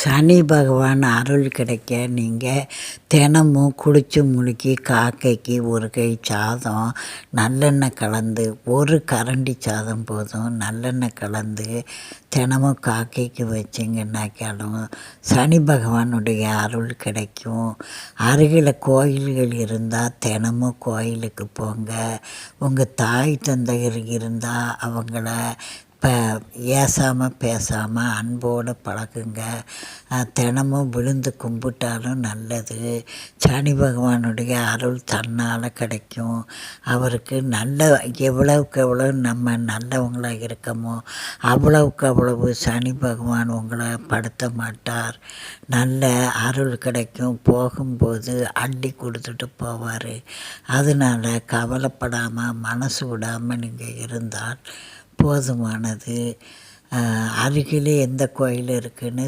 சனி பகவான் அருள் கிடைக்க நீங்கள் தினமும் குளிச்சு முழுக்கி காக்கைக்கு ஒரு கை சாதம் நல்லெண்ணெய் கலந்து ஒரு கரண்டி சாதம் போதும் நல்லெண்ணெய் கலந்து தினமும் காக்கைக்கு வச்சிங்கன்னாக்காலும் சனி பகவானுடைய அருள் கிடைக்கும். அருகில் கோயில்கள் இருந்தால் தினமும் கோயிலுக்கு போங்க. உங்கள் தாய் தந்தையர் இருந்தால் அவங்கள இப்போ ஏசாமல் பேசாமல் அன்போடு பழகுங்க. தினமும் விழுந்து கும்பிட்டாலும் நல்லது. சனி பகவானுடைய அருள் தன்னால் கிடைக்கும். அவருக்கு நல்ல எவ்வளவுக்கு எவ்வளோ நம்ம நல்லவங்களாக இருக்கமோ அவ்வளவுக்கு அவ்வளவு சனி பகவான் உங்களை படுத்த மாட்டார். நல்ல அருள் கிடைக்கும். போகும்போது அள்ளி கொடுத்துட்டு போவார். அதனால் கவலைப்படாமல் மனசு விடாமல் நீங்கள் இருந்தால் போதுமானது அருகிலே எந்த கோயில் இருக்குதுன்னு